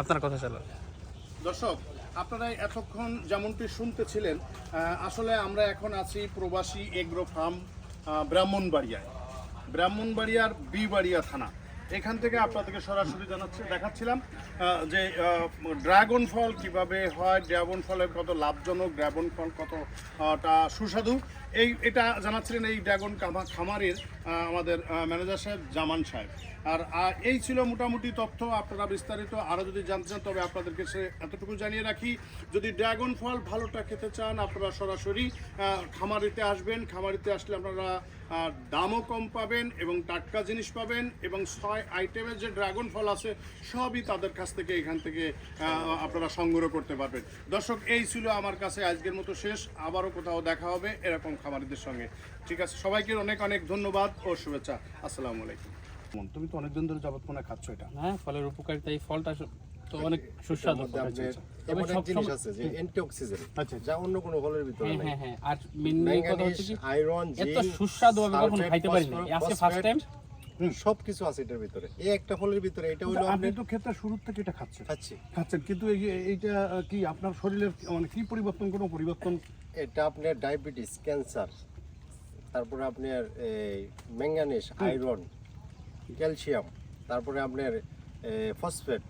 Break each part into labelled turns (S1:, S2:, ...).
S1: আপনার কথা চলো
S2: দর্শক, আপনারা এতক্ষণ যেমনটি শুনতেছিলেন আসলে আমরা এখন আছি প্রবাসী এগ্রো ফার্ম ব্রাহ্মণবাড়িয়ায়। ব্রাহ্মণবাড়িয়ার বিবাড়িয়া থানা। এখান থেকে আপনাদেরকে সরাসরি জানাচ্ছি, দেখাচ্ছিলাম যে ড্রাগন ফল কীভাবে হয়, ড্রাগন ফলের কত লাভজনক, ড্রাগন ফল কতটা সুস্বাদু। এই, এটা জানাচ্ছিলেন এই ড্রাগন খামারের আমাদের ম্যানেজার সাহেব জামান সাহেব। আর এই ছিল মোটামুটি তথ্য, আপনারা বিস্তারিত আরও যদি জানতে চান, তবে আপনাদেরকে সে এতটুকু জানিয়ে রাখি। যদি ড্রাগন ফল ভালোটা খেতে চান, আপনারা সরাসরি খামারিতে আসবেন। খামারিতে আসলে আপনারা দামও কম পাবেন এবং টাটকা জিনিস পাবেন এবং ছয় আইটেমের যে ড্রাগন ফল আছে, সবই তাদের কাছ থেকে এখান থেকে আপনারা সংগ্রহ করতে পারবেন। দর্শক, এই ছিল আমার কাছে আজকের মতো শেষ। আবারও কোথাও দেখা হবে এরকম খামারিদের সঙ্গে। ঠিক আছে সবাইকে অনেক অনেক ধন্যবাদ ও শুভেচ্ছা। আসসালামু আলাইকুম। তুমি তো অনেকদিন ধরে যাবত মনে খাচ্ছ এটা।
S1: হ্যাঁ ফলের উপকারিতা এই ফলটা তো অনেক সুস্বাদু
S3: আপনার এমন এক জিনিস আছে যে অ্যান্টিঅক্সিডেন্ট
S2: আচ্ছা।
S3: যা অন্য কোনো ফলের ভিতরে
S1: হ্যাঁ
S3: নাই।
S1: হ্যাঁ হ্যাঁ। আর মেন কথা হচ্ছে কি
S3: আয়রন
S1: এত সুস্বাদু আমি কখনো খাইতে পারিনি। আজকে ফার্স্ট টাইম
S3: সব আছে এটার ভিতরে। এই একটা ফলের ভিতরে এটা হলো
S2: আপনি
S3: আপনি
S2: তো ক্ষেত্রে শুরু থেকে এটা খাচ্ছেন।
S3: খাচ্ছি।
S2: খাচ্ছেন কিন্তু এইটা কি আপনার শরীরের মানে কি পরিবর্তন কোনো পরিবর্তন?
S3: এটা আপনার ডায়াবেটিস ক্যান্সার তারপরে আপনার এই ম্যাঙ্গানিস আয়রন ক্যালসিয়াম তারপরে আপনার ফসফেট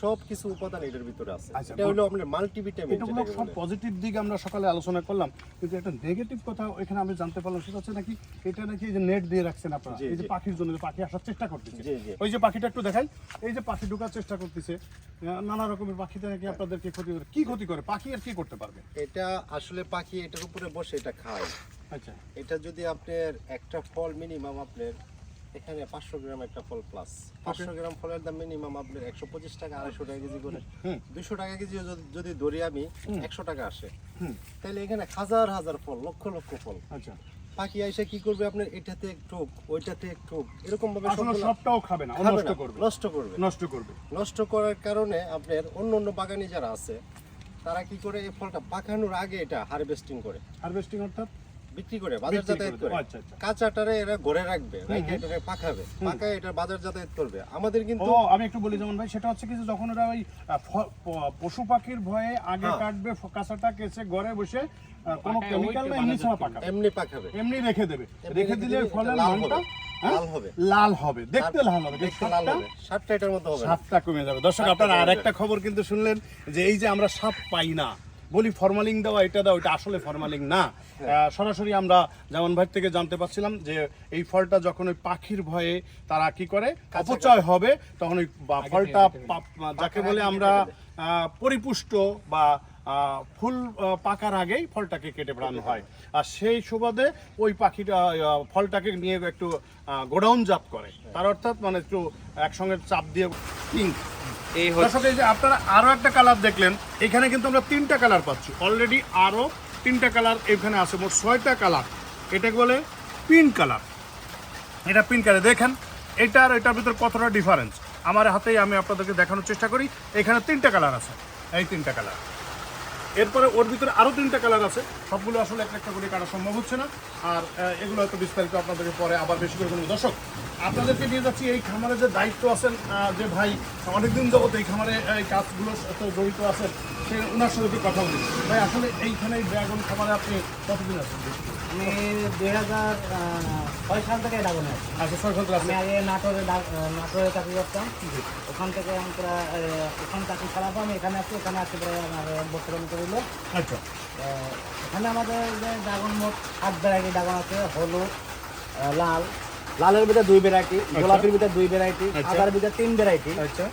S3: সব কিছু উপাদান এটার ভিতরে আছে।
S2: আচ্ছা,
S3: এটা হলো আপনার মাল্টিভিটামিন
S2: সব পজিটিভ দিক আমরা সকালে আলোচনা করলাম কিন্তু একটা নেগেটিভ কথা এখানে আমি জানতে পারলাম সেটা হচ্ছে নাকি এটা নাকি এই যে নেট দিয়ে রাখছেন আপনারা এই যে পাখির জন্য পাখি আসার চেষ্টা করতেছে। ওই যে পাখিটা একটু দেখাই এই যে পাখি ঢোকার চেষ্টা করতেছে নানা রকমের পাখিতে নাকি আপনাদেরকে ক্ষতি করে কি ক্ষতি করে পাখি আর কি করতে পারবে?
S3: এটা আসলে পাখি এটার উপরে বসে এটা খায়।
S2: আচ্ছা।
S3: এটা যদি আপনার একটা ফল মিনিমাম আপনার এখানে পাঁচশো গ্রাম একটা ফল প্লাস পাঁচশো গ্রাম ফলের দাম মিনিমাম আপনার একশো পঁচিশ টাকা আড়াইশো টাকা কেজি করে। দুশো টাকা কেজি যদি- ধরি আমি একশো টাকা আসে। তাহলে এখানে হাজার হাজার ফল লক্ষ লক্ষ ফল।
S2: আচ্ছা।
S3: পাখি এসে কি করবে আপনার এটাতে একটু ওইটাতে একটু এরকম ভাবে
S2: সবটাও খাবে না নষ্ট করবে।
S3: নষ্ট করবে।
S2: নষ্ট করবে।
S3: নষ্ট করার কারণে আপনার অন্য অন্য বাগানি যারা আছে তারা কি করে এই ফলটা পাকানোর আগে এটা হারভেস্টিং করে।
S2: হারভেস্টিং অর্থাৎ?
S3: বিক্রি করে বাজার যাতায়াত
S2: করে, আচ্ছা, আচ্ছা।
S3: কাঁচাটারে এরা ঘরে রাখবে এটাকে পাকাবে পাকায় এটা বাজার যাতায়াত করবে। আমাদের কিন্তু
S2: আমি একটু বলি যেমন ভাই সেটা হচ্ছে কি যখন ওরা ওই পশু পাখির ভয়ে আগে
S3: হ্যাঁ।
S2: কাটবে কাঁচাটা কেসে ঘরে বসে কোনো কেমিক্যাল না এমনি ছাড়া পাকাবে।
S3: এমনি পাকাবে।
S2: এমনি রেখে দেবে। রেখে দিলে
S3: দিলে
S2: ফলের
S3: লাল হবে।
S2: হ্যাঁ,
S3: লাল হবে।
S2: লাল হবে। দেখতে লাল হবে।
S3: দেখতে লাল হবে। সাতটা এটার মতো হবে।
S2: সাপটা কমে যাবে। দর্শক
S3: সাপটা
S2: আপনারা
S3: কমে
S2: আর একটা খবর কিন্তু শুনলেন যে এই যে আমরা সাপ পাই না বলি ফরমালিং দেওয়া এটা দাও এটা আসলে ফরমালিং না। সরাসরি আমরা যেমন ভাই থেকে জানতে পারছিলাম যে এই ফলটা যখন ওই পাখির ভয়ে তারা কি করে অপচয় হবে তখন ওই ফলটা যাকে বলে আমরা পরিপুষ্ট বা ফুল পাকার আগেই ফলটাকে কেটে ফেলানো হয়। আর সেই সুবাদে ওই পাখিটা ফলটাকে নিয়ে একটু গোডাউন জাত করে। তার অর্থাৎ মানে একটু একসঙ্গে চাপ দিয়ে পিঙ্ক
S1: এই
S2: দর্শক যে আপনারা আরও একটা কালার দেখলেন, এখানে কিন্তু আমরা তিনটা কালার পাচ্ছি। অলরেডি আরও তিনটা কালার এখানে আছে, মোট ছয়টা কালার এটাকে বলে পিঙ্ক কালার এটা পিঙ্ক কালার দেখেন, এটা আর এটার ভিতর কতটা ডিফারেন্স আমার হাতেই আমি আপনাদেরকে দেখানোর চেষ্টা করি। এখানে তিনটা কালার আছে। এই তিনটা কালার এরপরে ওর ভিতরে আরও তিনটা কালার আছে। সবগুলো আসলে একটা একটা করে কাটা সম্ভব হচ্ছে না। আর এগুলো হয়তো বিস্তারিত আপনাদেরকে পরে আবার বেশি করে বলব। দর্শক, আপনাদেরকে নিয়ে যাচ্ছি এই খামারে যে দায়িত্ব আছেন যে ভাই, অনেকদিন যাবত এই খামারে এই কাজগুলো জড়িত আছেন। সে ওনার সাথে একটু কথা বলি। ভাই আসলে এইখানে ড্রাগন খামারে আপনি কতদিন আছেন?
S4: আমি দুই হাজার ছয় সাল থেকে ডাবনে আছি।
S2: আচ্ছা ছয় সতেরো
S4: আমি
S2: আছে
S4: আগে নাটোরে নাটোরে চাকরি করতাম। ওখান থেকে আমি প্রায় ওখানে চাকরি করার আমি এখানে আসছি এখানে আসছি প্রায় আমার মতো হইল।
S2: আচ্ছা।
S4: এখানে আমাদের যে ড্রাগন মোট সাত ভ্যারাইটি ড্রাগন আছে। হলুদ লাল। লালের ভিতরে দুই ভ্যারাইটি গোলাপির ভিতরে দুই ভ্যারাইটি
S2: আচ্ছা।
S4: সাদার ভিতরে তিন ভ্যারাইটি
S2: আচ্ছা।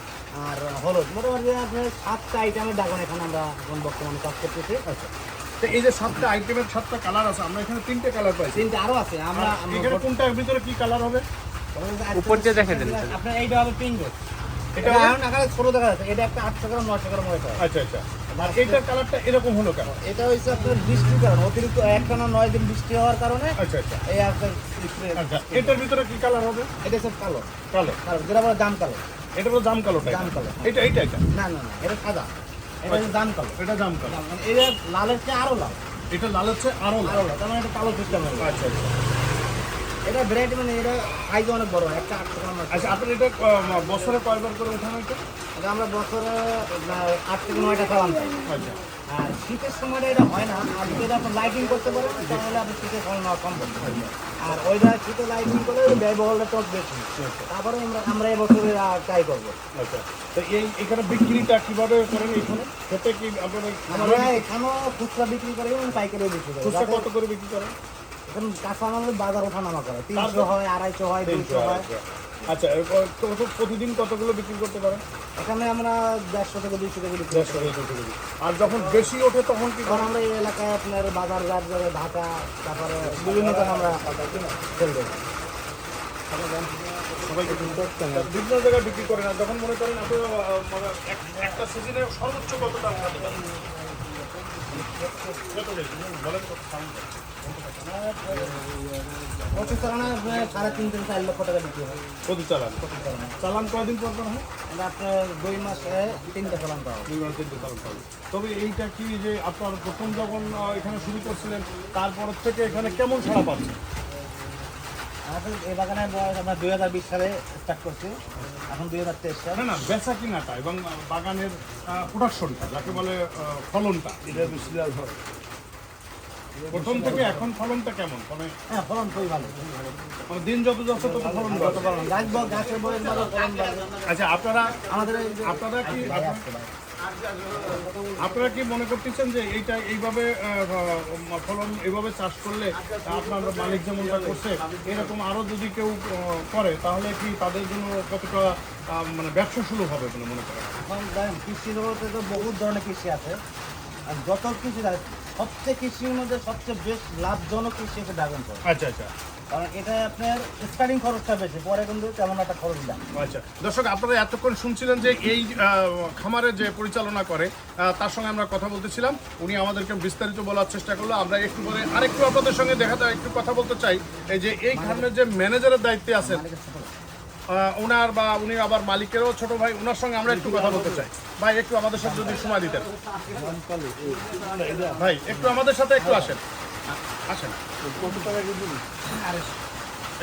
S4: আর হলুদ। মোটামুটি আপনার সাতটা আইটেমের ড্রাগন এখানে আমরা এখন বর্তমানে চাষ করতেছি।
S2: আচ্ছা। তো এই যে সাতটা আইটেমের সাতটা কালার আছে আমরা এখানে তিনটে কালার পাইছি।
S4: তিনটা আরও আছে আমরা
S2: এখানে কোনটার ভিতরে কি কালার হবে?
S1: উপর দিয়ে দেখে দেন।
S4: আপনার এইটা হবে পিঙ্ক
S2: এটা
S4: এখন আকারে ছোট দেখা যাচ্ছে। এটা একটা আটশো গ্রাম নয়শো গ্রাম হয়
S2: আচ্ছা আচ্ছা। আর এইটার কালারটা এরকম হলো কেন?
S4: এটা হচ্ছে আপনার বৃষ্টির কারণে। অতিরিক্ত একটানা নয় দিন বৃষ্টি হওয়ার কারণে
S2: আচ্ছা আচ্ছা।
S4: এই আপনার
S2: আচ্ছা এটার ভিতরে কি কালার হবে?
S4: এটা হচ্ছে কালো।
S2: কালো।
S4: কালো যেটা বলে দাম কালো।
S2: এটা হলো জাম কালো
S4: জাম কালো।
S2: এটা এইটা এটা
S4: না না না এটা সাদা। এটা হচ্ছে দাম কালো।
S2: এটা জাম কালো।
S4: মানে এটা লালের চেয়ে আরও লাল।
S2: এটা লাল হচ্ছে আরও লাল।
S4: তার মানে এটা কালো সিস্টেম হবে।
S2: আচ্ছা আচ্ছা।
S4: এটা ভ্যারাইটি মানে এটা সাইজ অনেক বড় একটা আট টাকা
S2: আচ্ছা আপনার এটা বছরে কয়বার করে উঠানো এটা?
S4: আমরা বছরে আট থেকে নয়টা চালান পাই
S2: আচ্ছা।
S4: আর শীতের সময় এটা হয় না। আর যদি আপনি লাইটিং করতে পারেন তাহলে আপনি শীতের ফল নেওয়া সম্ভব আর ওইটা শীতে লাইটিং করলে ব্যয়বহুলটা টক বেশি। তারপরে আমরা আমরা এবছরে ট্রাই করব।
S2: আচ্ছা। তো এই এখানে বিক্রিটা কীভাবে করেন এখানে? খেতে কি আপনারা
S4: আমরা এখানেও খুচরা বিক্রি করি এবং পাইকারিও বিক্রি করি।
S2: খুচরা কত করে বিক্রি করেন?
S4: এখন কাঁচা মালের বাজার ওঠানামা করে। তিনশো হয় আড়াইশো হয় দুইশো হয়।
S2: আচ্ছা এরপর কত প্রতিদিন কতগুলো বিক্রি করতে পারেন?
S4: এখানে আমরা দেড়শো থেকে দুইশো থেকে বিক্রি করি।
S2: আর যখন বেশি ওঠে তখন কি
S4: কারণ আমরা এই এলাকায় আপনার বাজার ঘাট যাবে ঢাকা তারপরে বিভিন্ন জায়গায় আমরা
S2: সবাইকে বিভিন্ন জায়গায় বিক্রি করেন। আর যখন মনে করেন আপনি আহ, মানে এক- একটা সিজনে সর্বোচ্চ কত দাম বলেন?
S4: চার লক্ষ টাকা
S2: চালান কয়দিন পর
S4: আপনার দুই তিনটা চালান
S2: চালান তবে এইটা কি যে আপনার প্রথম যখন এখানে শুরু করছিলেন, তারপর থেকে এখানে কেমন সাড়া পাচ্ছেন?
S4: এই বাগানের বয়স আমরা দুই হাজার বিশ সালে স্টার্ট করছি এখন দুই হাজার তেইশ সাল
S2: না, বেচা কিনাটা এবং বাগানের প্রোডাকশনটা যাকে বলে ফলনটা। এটা বেশি হয়। প্রথম থেকে এখন ফলনটা কেমন? মানে
S4: হ্যাঁ ফলন খুবই ভালো।
S2: মানে দিন যত যাচ্ছে তত ফলন।
S4: গাছ ব- গাছের বয়স ভালো ফলন
S2: আচ্ছা আপনারা
S4: আমাদের
S2: আপনারা কি আপনারা কি মনে করতেছেন যে এইটা এইভাবে ফলন এইভাবে চাষ করলে আপনার মালিক যেমনটা করছে এরকম আরও যদি কেউ করে তাহলে কি তাদের জন্য কতটা মানে ব্যবসা শুরু হবে বলে মনে করেন?
S4: এখন দেখেন কৃষি জগতে তো বহুত ধরনের কৃষি আছে। আর যত কৃষি সবচেয়ে কৃষির মধ্যে সবচেয়ে বেশ লাভজনক কৃষি হচ্ছে ড্রাগন ফল।
S2: আচ্ছা আচ্ছা।
S4: কারণ এটা আপনার স্টার্টিং খরচটা বেশি পরে কিন্তু তেমন একটা খরচ না।
S2: আচ্ছা। দর্শক আপনারা এতক্ষণ শুনছিলেন যে এই খামারে যে পরিচালনা করে তার সঙ্গে আমরা কথা বলতেছিলাম। উনি আমাদেরকে বিস্তারিত বলার চেষ্টা করল। আমরা একটু পরে আরেকটু আপনাদের সঙ্গে দেখা যায় একটু কথা বলতে চাই। এই যে এই খামারের যে ম্যানেজারের দায়িত্বে আছেন ওনার বা উনি আবার মালিকেরও ছোট ভাই ওনার সঙ্গে আমরা একটু কথা বলতে চাই। ভাই, একটু আমাদের সাথে যদি সময় দিতেন। ভাই, একটু আমাদের সাথে একটু আসেন। আসেন।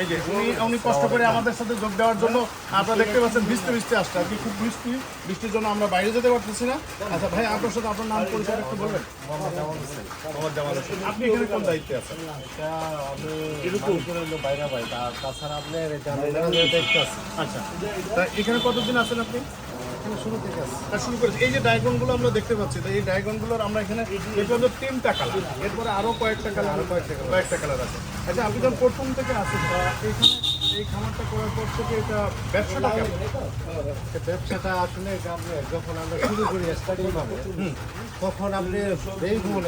S2: এই যে উনি উনি কষ্ট করে আমাদের সাথে যোগ দেওয়ার জন্য আপনারা দেখতে পাচ্ছেন বৃষ্টি বৃষ্টি আসছে। আর কি খুব বৃষ্টি বৃষ্টির জন্য আমরা বাইরে যেতে পারতেছি না। আচ্ছা ভাই আপনার সাথে আপনার নাম পরিচয় একটু বলবেন? আপনি এখানে কোন দায়িত্বে আছেন? আচ্ছা। তা এখানে কতদিন আছেন আপনি?
S3: এখানে শুরু থেকে আছে
S2: শুরু করেছি। এই যে ডায়গনগুলো আমরা দেখতে পাচ্ছি তো এই ডায়গনগুলোর আমরা এখানে এটা হলো তিনটা কালার এরপরে আরও কয়েকটা কালার কয়েকটা কয়েকটা কালার আছে। আচ্ছা আপনি যখন প্রথম থেকে আসেন এখানে এই খামারটা করার পর থেকে এটা ব্যবসাটা কেমন?
S3: ব্যবসাটা আসলে আপনি যখন আমরা শুরু করি স্টার্টিং তখন আপনি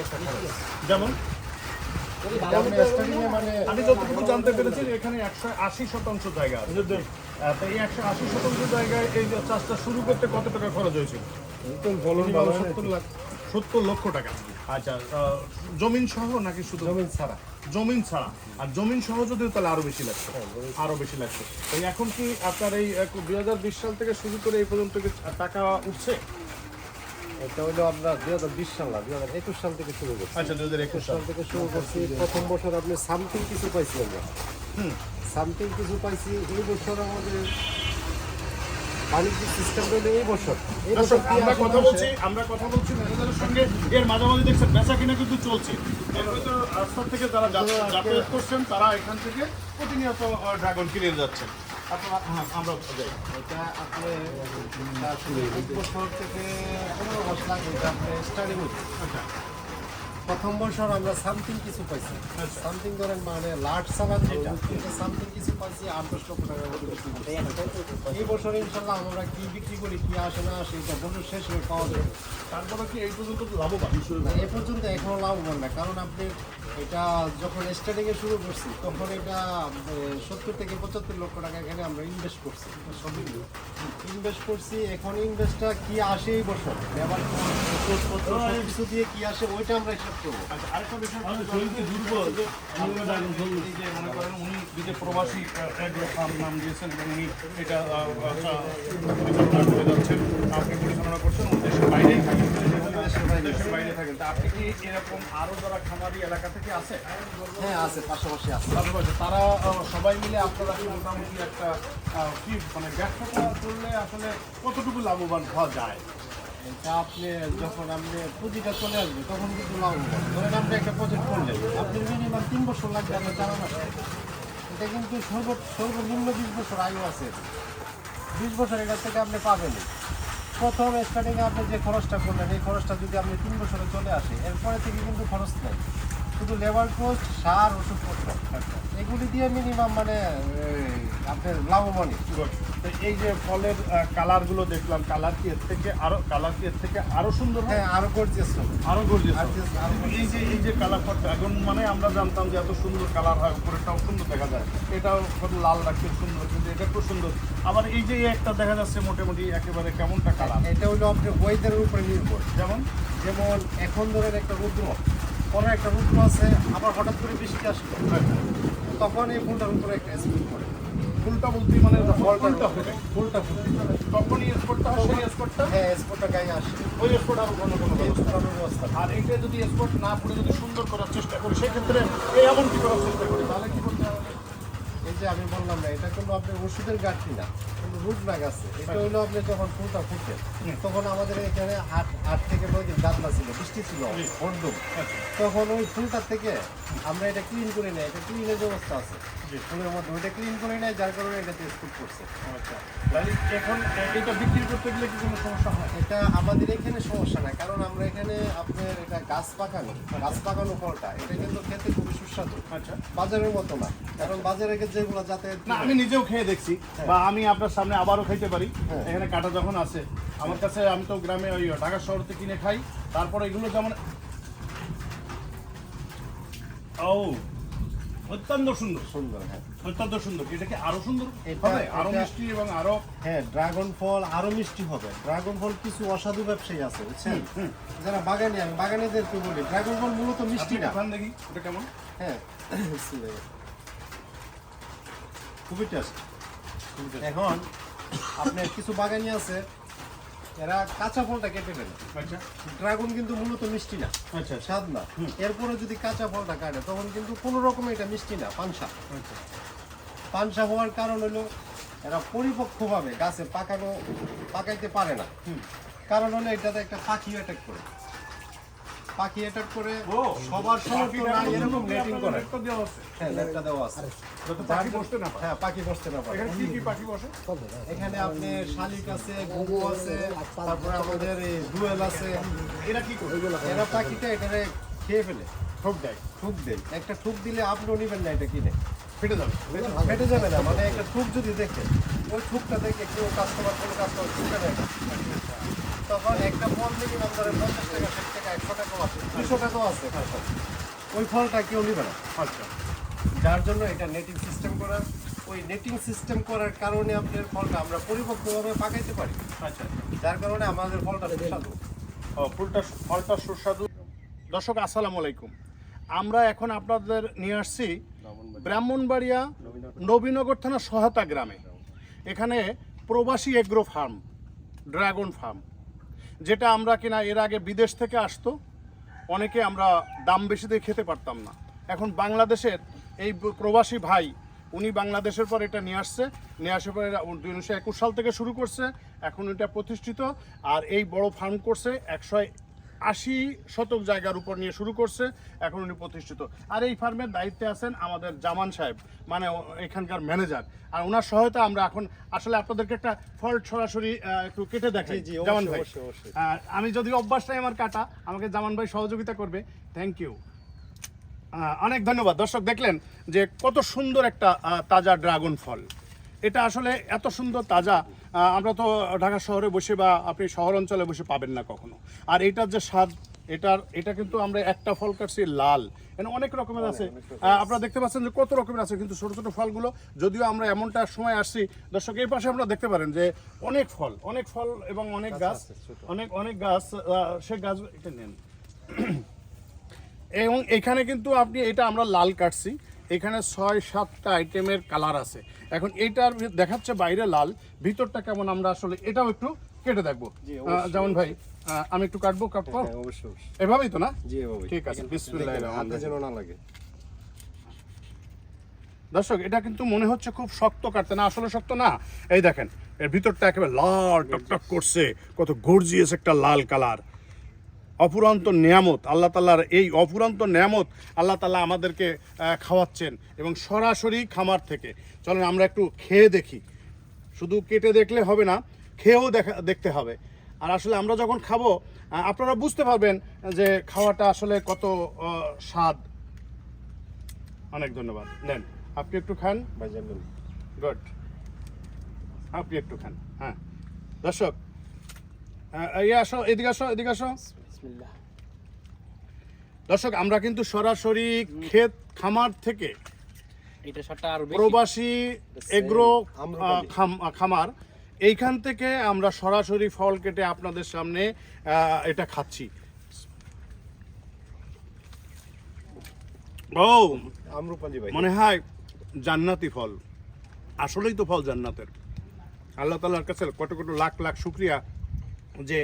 S3: একটা
S2: যেমন
S3: এটা আপনি স্টার্টিং এ মানে
S2: আমি যতটুকু জানতে পেরেছি এখানে একশো আশি শতাংশ জায়গা আছে। তো এই একশো আশি শতাংশ জায়গায় এই চাষটা শুরু করতে কত টাকা খরচ হয়েছিল? সত্তর লাখ সত্তর লক্ষ টাকা। আচ্ছা জমিন সহ নাকি শুধু?
S3: জমিন ছাড়া।
S2: জমিন ছাড়া। আর জমিন সহ যদিও তাহলে আরও বেশি লাগছে আরও বেশি লাগছে তো এখন কি আপনার এই দুই হাজার বিশ সাল থেকে শুরু করে এই পর্যন্ত টাকা উঠছে?
S3: এটা হলো আমরা দুই হাজার বিশ সাল না দুই হাজার একুশ সাল থেকে শুরু করছি।
S2: আচ্ছা দুই হাজার একুশ সাল।
S3: সাল থেকে শুরু করছি প্রথম বছর আপনি সামথিং কিছু পাইছি আমরা। সামথিং কিছু পাইছি এই বছর আমাদের বাণিজ্যিক সিস্টেম হলো এই বছর।
S2: দর্শক আমরা কথা বলছি আমরা কথা বলছি ম্যানেজারের সঙ্গে। এর মাঝামাঝি দেখছেন বেচা কিনা কিন্তু চলছে। এরপরে তো রাস্তা থেকে যারা যাতায়াত করছেন তারা এখান থেকে প্রতিনিয়ত ড্রাগন কিনে যাচ্ছেন। হ্যাঁ, আমরা যাই।
S3: এটা আপনি বছর থেকে পনেরো বছর এটা আপনি স্টাডি হচ্ছে।
S2: আচ্ছা।
S3: প্রথম বছর আমরা সামথিং কিছু পাইছি। সামথিং ধরেন মানে লাট যেটা সামথিং কিছু পাইছি আট দশ লক্ষ টাকার মতো বিক্রি এই বছর ইনশাল্লাহ আমরা কি বিক্রি করি কি আসে না আসে এটা বছর শেষ হয়ে পাওয়া যাবে।
S2: তারপরে কি এই পর্যন্ত লাভবান?
S3: এ পর্যন্ত এখনও লাভবান না কারণ আপনি এটা যখন স্টার্টিং এ শুরু করছি তখন এটা সত্তর থেকে পঁচাত্তর লক্ষ টাকা এখানে আমরা ইনভেস্ট করছি। সবই ইনভেস্ট করছি এখন ইনভেস্টটা কি আসে এই বছর? এবার কিছু দিয়ে কি আসে ওইটা আমরা হিসাব করব।
S2: আচ্ছা, আরেকটা বিষয় দুর্বল। যে মনে করেন উনি যে প্রবাসী নাম দিয়েছেন এবং উনি এটা আচ্ছা, পরিচালনা করে যাচ্ছেন। আপনি পরিচালনা করছেন দেশের বাইরেই থাকেন।
S3: দেশের বাইরে।
S2: থাকেন। তা আপনি কি এরকম আরও যারা খামারি এলাকা থেকে আছে?
S3: হ্যাঁ আছে পাশাপাশি আছে।
S2: পাশাপাশি। তারা সবাই মিলে আপনারা মোটামুটি একটা কি মানে ব্যবসাটা করলে আসলে কতটুকু লাভবান হওয়া যায়?
S3: এটা আপনি যখন আপনি পুঁজিটা চলে আসবে তখন কিন্তু লাভবান। ধরেন আপনি একটা প্রজেক্ট করলেন আপনি মিনিমাম তিন বছর লাগবে আপনার। এটা কিন্তু সর্ব সর্বনিম্ন বিশ বছর আয়ু আছে। বিশ বছর এটার থেকে আপনি পাবেনই। প্রথম স্টার্টিংয়ে আপনি যে খরচটা করলেন এই খরচটা যদি আপনি তিন বছরে চলে আসে এরপরে থেকে কিন্তু খরচ নেই। শুধু লেবার কোস্ট সার ওষুধপত্র এগুলি দিয়ে মিনিমাম মানে আপনার লাভবানই
S2: Good. তো এই যে ফলের কালারগুলো দেখলাম কালার কি এর থেকে আরও কালার কি এর থেকে আরও সুন্দর হয়?
S3: গর্জিয়াস আরও গর্জিয়াস
S2: আর
S3: যে-
S2: এই যে এই যে কালারটা ড্রাগন মানে আমরা জানতাম যে এত সুন্দর কালার হয় উপরেরটাও সুন্দর দেখা যায়। এটাও কত লাল রাখতে সুন্দর কিন্তু এটা খুব সুন্দর। আবার এই যে একটা দেখা যাচ্ছে মোটামুটি একেবারে কেমনটা কালার
S3: এটা হলো আপনার ওয়েদারের উপরে নির্ভর।
S2: যেমন?
S3: যেমন এখন ধরেন একটা রুদ্র। পরে একটা রুট আছে আবার হঠাৎ করে বৃষ্টি আসে তখন এই ফুলটার উপরে একটা স্প্রে করে।
S2: ফুলটা বলতে মানে ফুলটা
S3: ফুলটা ফুটে
S2: তখনই স্পটটা সেই স্পটটা
S3: হ্যাঁ স্পোর্টটা গায়ে আসে।
S2: ওই স্পট আরও ঘন ঘন
S3: এই ব্যবস্থা।
S2: আর এটা যদি স্পট না করে যদি সুন্দর করার চেষ্টা করি সেক্ষেত্রে এই এমন কি করার চেষ্টা করি? তাহলে কি
S3: এই যে আমি বললাম না এটা কিন্তু আপনার ওষুধের গাঠি না কিন্তু রুট ব্যাগ আছে এটা হলো আপনি যখন ফুলটা ফুটে তখন আমাদের এখানে আট আট থেকে নয় দিন গাদলা ছিল বৃষ্টি ছিল। হরদম
S2: আচ্ছা
S3: তখন ওই ফুলটার থেকে আমরা এটা ক্লিন করে নেই এটা ক্লিনের ব্যবস্থা আছে। ফুলের মধ্যে ওইটা ক্লিন করে নেয় যার কারণে করছে।
S2: আচ্ছা। এখন এটা বিক্রি করতে গেলে কি কোনো সমস্যা হয়?
S3: এটা আমাদের এখানে সমস্যা না কারণ আমরা এখানে আপনার এটা গাছ পাকানো গাছ পাকানো ফলটা এটা কিন্তু খেতে খুবই সুস্বাদু।
S2: আচ্ছা।
S3: বাজারের মতো না কারণ বাজারে যেগুলো যাতে
S2: না আমি নিজেও খেয়ে দেখছি বা আমি আপনার সামনে আবারও খাইতে পারি।
S3: হ্যাঁ।
S2: এখানে কাটা যখন আছে আমার কাছে আমি তো গ্রামে ওই ঢাকা শহর থেকে কিনে খাই তারপরে এগুলো যেমন ও অত্যন্ত সুন্দর।
S3: সুন্দর হ্যাঁ।
S2: অত্যন্ত সুন্দর। এটা কি আরও সুন্দর হবে?
S3: আরও
S2: মিষ্টি এবং আরও
S3: হ্যাঁ ড্রাগন ফল আরও মিষ্টি হবে। ড্রাগন ফল কিছু অসাধু ব্যবসায়ী আছে বুঝছেন? যারা বাগানি আমি বাগানিদেরকে বলি ড্রাগন ফল মূলত মিষ্টি না।
S2: দেখি এটা কেমন?
S3: হ্যাঁ খুবই টেস্ট এখন আপনার কিছু বাগানি আছে এরা কাঁচা ফলটা কেটে ফেলে।
S2: আচ্ছা।
S3: ড্রাগন কিন্তু মূলত মিষ্টি না
S2: আচ্ছা
S3: স্বাদ না। এরপরে যদি কাঁচা ফলটা কাটে তখন কিন্তু কোনো রকম এটা মিষ্টি না পানসা।
S2: আচ্ছা।
S3: পানসা হওয়ার কারণ হলো এরা পরিপক্কভাবে গাছে পাকানো পাকাইতে পারে না। কারণ হলো এটাতে একটা পাখি অ্যাটাক করে। পাখি অ্যাটাক করে
S2: ও
S3: সবার সমর্থ না এরকম নেটিং করে
S2: একটা দেওয়া আছে।
S3: হ্যাঁ নেটটা দেওয়া আছে।
S2: যাতে পাখি বসতে না
S3: হ্যাঁ পাখি বসতে না পারে।
S2: এখানে কি কি পাখি বসে?
S3: এখানে আপনি শালিক আছে ঘুঘু আছে তারপরে আমাদের ডুয়েল আছে।
S2: এরা কি করে?
S3: এরা পাখিটা এটারে খেয়ে ফেলে
S2: ঠোক দেয়।
S3: ঠুক দেয়। একটা ঠুক দিলে আপনিও নিবেন না এটা কিনে।
S2: ফেটে যাবে।
S3: ফেটে যাবে না। মানে একটা ঠুক যদি দেখে ওই ঠুকটা দেখে কেউ কাস্টমার কোনো কাস্টমার ঠুকে দেয় না। তখন একটা ফল না ধরে পঞ্চাশ টাকা ষাট টাকা একশো টাকাও আছে। দুশো টাকাও আছে। ওই ফলটা কেউ নিবে না
S2: আচ্ছা
S3: যার জন্য এটা নেটিং সিস্টেম করা। ওই নেটিং সিস্টেম করার কারণে আপনার ফলটা আমরা পরিপক্কভাবে পাকাইতে পারি।
S2: আচ্ছা।
S3: যার কারণে আমাদের ফলটা সুস্বাদু।
S2: ফুলটা ফলটা সুস্বাদু। দর্শক আসসালামু আলাইকুম। আমরা এখন আপনাদের নিয়ে আসছি ব্রাহ্মণবাড়িয়া নবীনগর থানা সহায়তা গ্রামে। এখানে প্রবাসী এগ্রো ফার্ম ড্রাগন ফার্ম যেটা আমরা কিনা এর আগে বিদেশ থেকে আসতো, অনেকে আমরা দাম বেশি দিয়ে খেতে পারতাম না। এখন বাংলাদেশের এই প্রবাসী ভাই, উনি বাংলাদেশের পর এটা নিয়ে আসছে। নিয়ে আসার পরে উনিশশো একুশ সাল থেকে শুরু করছে। এখন এটা প্রতিষ্ঠিত। আর এই বড় ফার্ম করছে একশো আশি শতক জায়গার উপর নিয়ে শুরু করছে এখন উনি প্রতিষ্ঠিত। আর এই ফার্মের দায়িত্বে আছেন আমাদের জামান সাহেব মানে এখানকার ম্যানেজার। আর ওনার সহায়তা আমরা এখন আসলে আপনাদেরকে একটা ফল সরাসরি একটু কেটে দেখাই জামান ভাই। আমি যদি অভ্যাসটাই আমার কাটা আমাকে জামান ভাই সহযোগিতা করবে। থ্যাংক ইউ অনেক ধন্যবাদ। দর্শক দেখলেন যে কত সুন্দর একটা তাজা ড্রাগন ফল। এটা আসলে এত সুন্দর তাজা আমরা তো ঢাকা শহরে বসে বা আপনি শহর অঞ্চলে বসে পাবেন না কখনো। আর এটার যে স্বাদ এটার এটা কিন্তু আমরা একটা ফল কাটছি লাল। এখানে অনেক রকমের আছে। আপনারা দেখতে পাচ্ছেন যে কত রকমের আছে কিন্তু ছোটো ছোটো ফলগুলো যদিও আমরা এমনটা সময় আসছি দর্শক এই পাশে আমরা দেখতে পারেন যে অনেক ফল অনেক ফল এবং অনেক গাছ অনেক অনেক গাছ সে গাছ এটা নেন। এবং এখানে কিন্তু আপনি এটা আমরা লাল কাটছি। এখানে ছয় সাতটা আইটেমের কালার আছে। এখন এটার দেখাচ্ছে বাইরে লাল। ভিতরটা কেমন আমরা আসলে এটাও একটু কেটে দেখব। যেমন ভাই আমি একটু কাটবো কাটবো
S3: হ্যাঁ অবশ্যই
S2: এভাবেই তো না? ঠিক আছে।
S3: যেন না লাগে।
S2: দর্শক এটা কিন্তু মনে হচ্ছে খুব শক্ত কাটতে। না আসলে শক্ত না। এই দেখেন এর ভিতরটা একেবারে লাল টকটক করছে। কত গর্জিয়াস একটা লাল কালার অপুরান্ত নিয়ামত আল্লাহ তাল্লাহর এই অপুরান্ত নিয়ামত আল্লাহ তাল্লাহ আমাদেরকে খাওয়াচ্ছেন এবং সরাসরি খামার থেকে। চলেন আমরা একটু খেয়ে দেখি। শুধু কেটে দেখলে হবে না খেয়েও দেখা দেখতে হবে। আর আসলে আমরা যখন খাব আপনারা বুঝতে পারবেন যে খাওয়াটা আসলে কত স্বাদ। অনেক ধন্যবাদ। নেন আপনি একটু খান। গুড। আপনি একটু খান হ্যাঁ। দর্শক এই আসো এদিকে আসো এদিকে আসো। দর্শক আমরা কিন্তু সরাসরি ক্ষেত খামার থেকে প্রবাসী এগ্রো খামার। এইখান থেকে আমরা সরাসরি ফল কেটে আপনাদের সামনে এটা খাচ্ছি। ও মনে হয় জান্নাতি ফল। আসলেই তো ফল জান্নাতের। আল্লাহ তালার কাছে কত কত লাখ লাখ শুক্রিয়া যে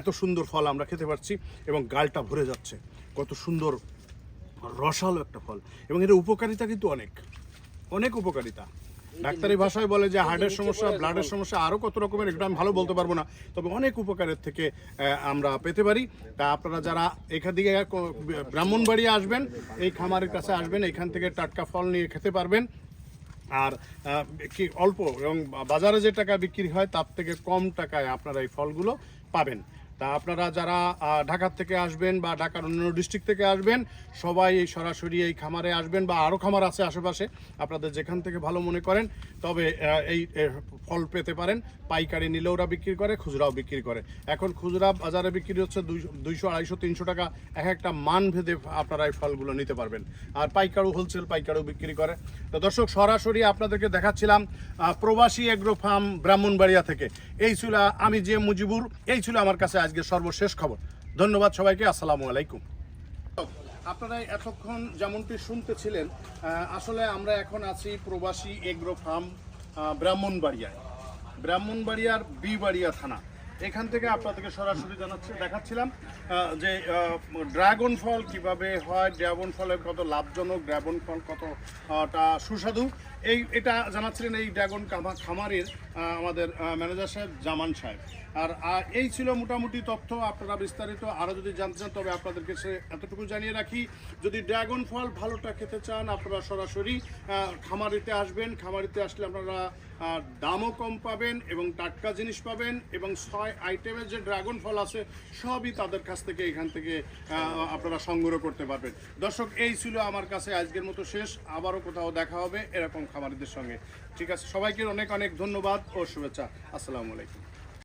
S2: এত সুন্দর ফল আমরা খেতে পারছি এবং গালটা ভরে যাচ্ছে। কত সুন্দর, রসালো একটা ফল। এবং এর উপকারিতা কিন্তু অনেক। অনেক উপকারিতা। ডাক্তারি ভাষায় বলে যে হার্টের সমস্যা, ব্লাডের সমস্যা আরও কত রকমের এটা আমি ভালো বলতে পারব না। তবে অনেক উপকারের থেকে আমরা পেতে পারি। তা আপনারা যারা এখান থেকে ব্রাহ্মণবাড়ি আসবেন, এই খামারের কাছে আসবেন, এখান থেকে টাটকা ফল নিয়ে খেতে পারবেন। আর কি অল্প এবং বাজারে যে টাকা বিক্রি হয়, তার থেকে কম টাকায় আপনারা এই ফলগুলো পাবেন। তা আপনারা যারা ঢাকার থেকে আসবেন বা ঢাকার অন্যান্য ডিস্ট্রিক্ট থেকে আসবেন, সবাই এই সরাসরি এই খামারে আসবেন বা আরও খামার আছে আশেপাশে, আপনাদের যেখান থেকে ভালো মনে করেন, তবে এই ফল পেতে পারেন, পাইকারি নিলেও ওরা বিক্রি করে, খুচরাও বিক্রি করে। এখন খুচরা বাজারে বিক্রি হচ্ছে দুইশো আড়াইশো, তিনশো টাকা, এক একটা মান ভেদে আপনারা এই ফলগুলো নিতে পারবেন। আর পাইকারও হোলসেল পাইকারও বিক্রি করে। তো দর্শক, সরাসরি আপনাদেরকে দেখাচ্ছিলাম প্রবাসী এগ্রো ফার্ম ব্রাহ্মণবাড়িয়া থেকে। এই ছিল আমি যে মুজিবুর, এই ছিল আমার কাছে আজকে সর্বশেষ খবর। ধন্যবাদ সবাইকে, আসসালামু আলাইকুম। আপনারা এতক্ষণ যেমনটি শুনতেছিলেন আসলে আমরা এখন আছি প্রবাসী এগ্রো ফার্ম ব্রাহ্মণবাড়িয়ায়। ব্রাহ্মণবাড়িয়ার বিবাড়িয়া থানা। এখান থেকে আপনাদেরকে সরাসরি জানাচ্ছি, দেখাচ্ছিলাম যে ড্রাগন ফল কীভাবে হয়, ড্রাগন ফলের কত লাভজনক, ড্রাগন ফল কতটা সুস্বাদু এই, এটা জানাচ্ছিলেন এই ড্রাগন খামারের আমাদের ম্যানেজার সাহেব জামান সাহেব। আর এই ছিল মোটামুটি তথ্য, আপনারা বিস্তারিত আরও যদি জানতে চান, তবে আপনাদেরকে সে এতটুকু জানিয়ে রাখি, যদি ড্রাগন ফল ভালোটা খেতে চান, আপনারা সরাসরি খামারিতে আসবেন। খামারিতে আসলে আপনারা দামও কম পাবেন এবং টাটকা জিনিস পাবেন এবং ছয় আইটেমের যে ড্রাগন ফল আছে, সবই তাদের কাছ থেকে এখান থেকে আপনারা সংগ্রহ করতে পারবেন। দর্শক, এই ছিল আমার কাছে আজকের মতো শেষ। আবারও কোথাও দেখা হবে, এরকম খামারিদের সঙ্গে। ঠিক আছে সবাইকে অনেক অনেক ধন্যবাদ ও শুভেচ্ছা। আসসালামু আলাইকুম।